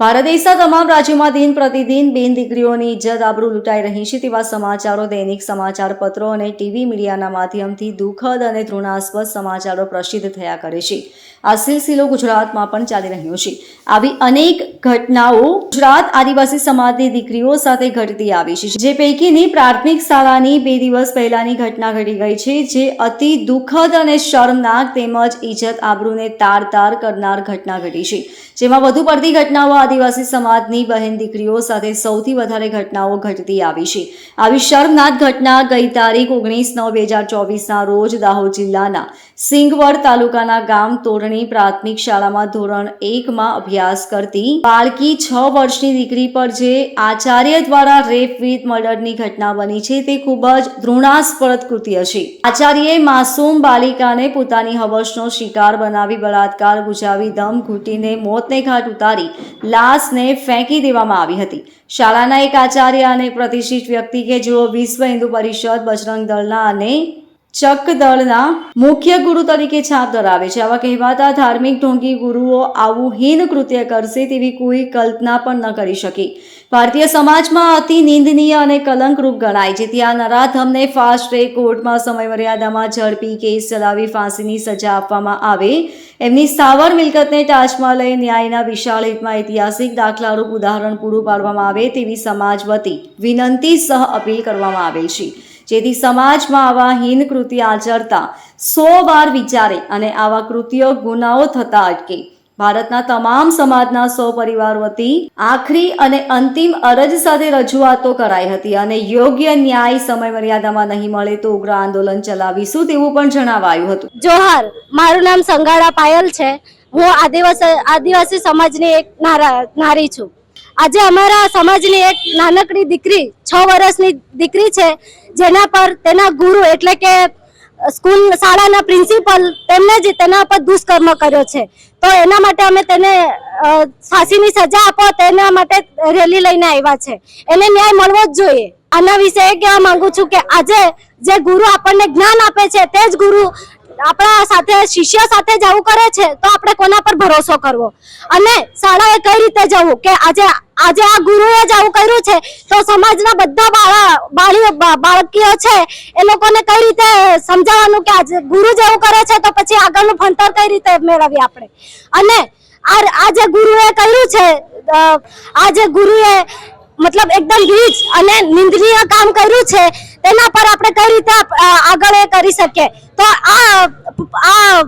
ભારત દેશના તમામ રાજ્યોમાં દિન પ્રતિદિન બેન દીકરીઓની ઇજ્જત આબરૂ લૂંટાઈ રહી છે તેવા સમાચારો દૈનિક સમાચાર પત્રો અને ટીવી મીડિયાના માધ્યમથી દુઃખદ અને તૃણાસ્પદ સમાચારો પ્રસિદ્ધ થયા કરે છે. આ સિલસિલો ગુજરાતમાં પણ ચાલી રહ્યો છે. આવી અનેક ઘટનાઓ ગુજરાત આદિવાસી સમાજની દીકરીઓ સાથે ઘટતી આવી છે. જે પૈકીની પ્રાથમિક શાળાની બે દિવસ પહેલાની ઘટના ઘટી ગઈ છે, જે અતિ દુઃખદ અને શર્મનાક તેમજ ઇજ્જત આબરૂને તાર તાર કરનાર ઘટના ઘટી છે. જેમાં વધુ પડતી ઘટનાઓ આદિવાસી સમાજની બહેન દીકરીઓ સાથે સૌથી વધારે ઘટનાઓ ઘટતી આવી છે. આવી શર્મનાક ઘટના ગઈ તારીખ ઓગણીસ નવ બે હજાર ચોવીસના રોજ દાહોદ જિલ્લાના સિંગવડ તાલુકાના ગામ તોરણી પ્રાથમિક શાળામાં ધોરણ એકમાં અભ્યાસ કરતી બાળકી છ વર્ષની દીકરી પર જે આચાર્ય દ્વારા રેપ વિથ મર્ડરની ઘટના બની છે તે ખૂબ જ ઘૃણાસ્પદ કૃત્ય છે. આચાર્યએ માસૂમ બાલિકાને પોતાની હવસનો શિકાર બનાવી બળાત્કાર ગુજાવી દમ ઘૂંટીને મોતને ઘાટ ઉતારી લાશને ફેંકી દેવામાં આવી હતી. શાળાના એક આચાર્ય અને પ્રતિષ્ઠિત વ્યક્તિ કે જેઓ વિશ્વ હિન્દુ પરિષદ, બજરંગ દળના અને ચક દળના મુખ્ય ગુરુ તરીકે છાપ ધરાવે છે. આવા કહેવાતા ધાર્મિક ઢોંગી ગુરુઓ આવું હીન કૃત્ય કરશે તેવી કોઈ કલ્પના પણ ન કરી શકી. ભારતીય સમાજમાં અતિ નિંદનીય અને કલંકરૂપ ગણાય છે. ત્યાં નરાધમને ફાસ્ટ ટ્રેક કોર્ટમાં સમયમર્યાદામાં ઝડપી કેસ ચલાવી ફાંસીની સજા આપવામાં આવે. એમની સ્થાવર મિલકતને ટાચમાં લઈ ન્યાયના વિશાળ હિતમાં ઐતિહાસિક દાખલારૂપ ઉદાહરણ પૂરું પાડવામાં આવે તેવી સમાજ વતી વિનંતી સહ અપીલ કરવામાં આવેલ છે. જેથી સમાજમાં આવા હીન કૃત્ય આચરતા સો વાર વિચારે અને આવા કૃત્યો ગુનાઓ થતા અટકે. ભારતના તમામ સમાજના સો પરિવાર વતી આખરી અને અંતિમ અરજ સાથે રજૂઆતો કરાઈ હતી અને યોગ્ય ન્યાય સમય મર્યાદામાં નહીં મળે તો ઉગ્ર આંદોલન ચલાવીશું તેવું પણ જણાવાયું હતું. જોહર, મારું નામ સંગાડા પાયલ છે. હું આદિવાસી આદિવાસી સમાજની એક નારા નારી છું. આજે અમારા સમાજની એક નાનકડી દીકરી, છ વર્ષની દીકરી છે, જેના પર તેના ગુરુ એટલે કે સ્કૂલ શાળાના પ્રિન્સિપલ તેમને જ તેના પર દુષ્કર્મ કર્યો છે. તો એના માટે અમે તેને ફાંસીની સજા આપો તેના માટે રેલી લઈને આવ્યા છે. એને ન્યાય મળવો જ જોઈએ. આના વિશે એ કહેવા માંગુ છું કે આજે જે ગુરુ આપણને જ્ઞાન આપે છે, તે જ ગુરુ આપણા સાથે શિષ્ય સાથે જ આવું કરે છે, તો આપણે કોના પર ભરોસો કરવો? અને શાળાએ કઈ રીતે જવું? કે આજે આજે આ ગુરુએ જ આવું કર્યું છે, તો સમાજના બધા બાળા, બાળીઓ બાળકીઓ છે, એ લોકોને કઈ રીતે સમજાવવાનું કે આજે ગુરુ જ એવું કરે છે, તો પછી આગળનું ભણતર કઈ રીતે મેળવીએ આપણે? અને આ આ જે ગુરુએ કર્યું છે આ જે ગુરુએ મતલબ એકદમ ગીચ અને નિંદનીય કામ કર્યું છે તેના પર આપણે કઈ રીતે આગળ એ કરી શકીએ? તો આ આ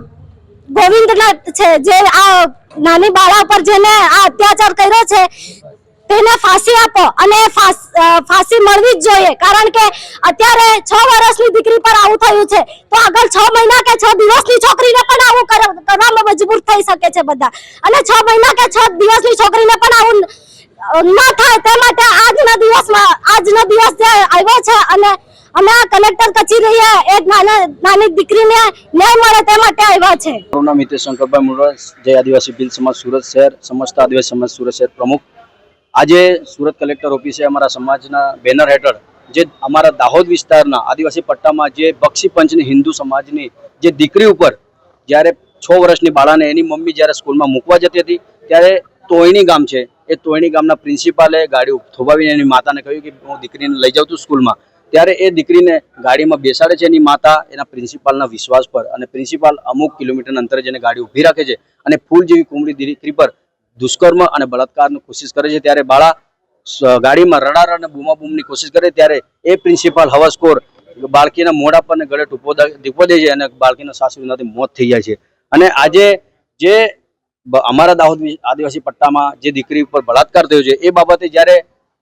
ગોવિંદ છે, જે આ નાની બાળા પર જેને આ અત્યાચાર કર્યો છે, તેને ફાંસી આપો અને ફાંસી મળવી જ જોઈએ. કારણ કે અત્યારે છ વર્ષની દીકરી પર આવું થયું છે. તો આગળ છ મહિના કે છ દિવસની છોકરીને પણ આવું કર- કરવામાં મજબૂર થઈ શકે છે બધા. અને છ મહિના કે છ દિવસની છોકરીને પણ આવું ન થાય. તે માટે આજના દિવસમાં, આજનો દિવસ જે આવ્યો છે અને અમે આ કલેક્ટર કચેરીએ એક નાના નાની દીકરીને ન્યાય મળે તે માટે આવ્યા છે. મારું નામ હિતેશ શંકરભાઈ મુરવા, જય આદિવાસી ભીલ સમાજ સુરત શહેર, સમસ્ત આદિવાસી સમાજ સુરત શહેર પ્રમુખ. આજે સુરત કલેક્ટર ઓફિસે અમારા સમાજના બેનર હેઠળ જે અમારા દાહોદ વિસ્તારના આદિવાસી પટ્ટામાં જે બક્ષી પંચની હિન્દુ સમાજની જે દીકરી ઉપર જ્યારે છ વર્ષની બાળાને એની મમ્મી જ્યારે સ્કૂલમાં મૂકવા જતી હતી, ત્યારે તોયણી ગામ છે, એ તોયણી ગામના પ્રિન્સિપાલે ગાડી થોભાવીને એની માતાને કહ્યું કે હું દીકરીને લઈ જાઉં છું સ્કૂલમાં. ત્યારે એ દીકરીને ગાડીમાં બેસાડે છે એની માતા, એના પ્રિન્સિપાલના વિશ્વાસ પર. અને પ્રિન્સિપાલ અમુક કિલોમીટરના અંતરે જેને ગાડી ઊભી રાખે છે અને ફૂલ જેવી કુમળી દીકરી પર દુષ્કર્મ અને બળાત્કારની કોશિશ કરે છે. ત્યારે બાળા ગાડીમાં રડાર અને બૂમાબૂમની કોશિશ કરે. ત્યારે એ પ્રિન્સિપાલ હવસખોર બાળકીના મોઢા પર ગળે ટૂંપો ટીપો દે છે અને બાળકીના સાસરીનાથી મોત થઈ જાય છે. અને આજે જે અમારા દાહોદ આદિવાસી પટ્ટામાં જે દીકરી ઉપર બળાત્કાર થયો છે, એ બાબતે જ્યારે,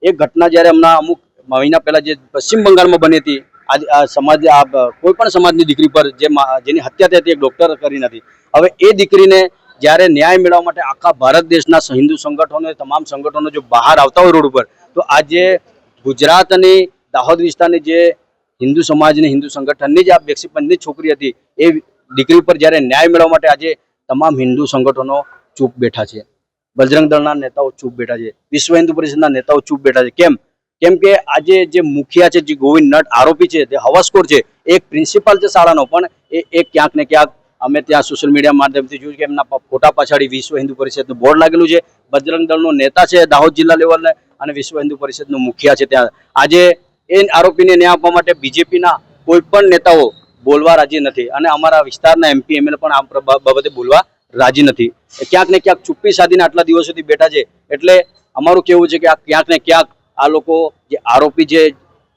એ ઘટના જ્યારે હમણાં અમુક મહિના પહેલા જે પશ્ચિમ બંગાળમાં બની હતી, આજે આ સમાજ, આ કોઈ પણ સમાજની દીકરી પર જે જેની હત્યા થઈ હતી, એક ડોક્ટર કરી નથી. હવે એ દીકરીને જ્યારે ન્યાય મેળવવા માટે આખા ભારત દેશના હિન્દુ સંગઠનો તમામ સંગઠનો જો બહાર આવતા હોય રોડ ઉપર, તો આજે ગુજરાતની દાહોદ વિસ્તારની જે હિન્દુ સમાજની હિન્દુ સંગઠનની જે આ બેક્ષી પંચની છોકરી હતી, એ દીકરી પર જ્યારે ન્યાય મેળવવા માટે આજે તમામ હિન્દુ સંગઠનો ચૂપ બેઠા છે. બજરંગ દળના નેતાઓ ચૂપ બેઠા છે. વિશ્વ હિન્દુ પરિષદના નેતાઓ ચૂપ બેઠા છે. કેમ? કેમ કે આજે જે મુખિયા છે, જે ગોવિંદ નટ આરોપી છે તે હવસખોર છે એક પ્રિન્સિપાલ છે શાળાનો, પણ એ એક ક્યાંક ને ક્યાંક અમે ત્યાં સોશિયલ મીડિયા માધ્યમથી જોયું કે એમના ફોટા પાછળ વિશ્વ હિન્દુ પરિષદનું બોર્ડ લાગેલું છે. બજરંગ દળનો નેતા છે દાહોદ જિલ્લા લેવલને અને વિશ્વ હિન્દુ પરિષદનું મુખિયા છે ત્યાં. આજે એ આરોપીને ન્યાય આપવા માટે બીજેપીના કોઈ પણ નેતાઓ બોલવા રાજી નથી અને અમારા વિસ્તારના એમપી એમએલએ પણ આ બાબતે બોલવા રાજી નથી. ક્યાંક ને ક્યાંક ચુપ્પી સાધીને આટલા દિવસોથી બેઠા છે. એટલે અમારું કેવું છે કે આ ક્યાંક ને ક્યાંક આ લોકો જે આરોપી જે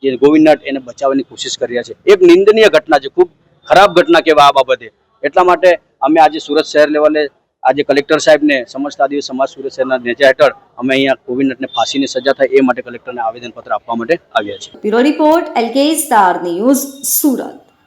જે ગોવિંદ એને બચાવવાની કોશિશ કરી રહ્યા છે. એક નિંદનીય ઘટના છે, ખૂબ ખરાબ ઘટના કહેવાય આ બાબતે. એટલા માટે અમે આજે સુરત શહેર લેવલે આજે કલેક્ટર સાહેબને સમજતા સમાજ સુરત શહેરના નેજા હેઠળ અમે અહીંયા નટને ફાંસીની સજા થાય એ માટે કલેક્ટરને આવેદનપત્ર આપવા માટે આવ્યા છે bureau report LK star news Surat.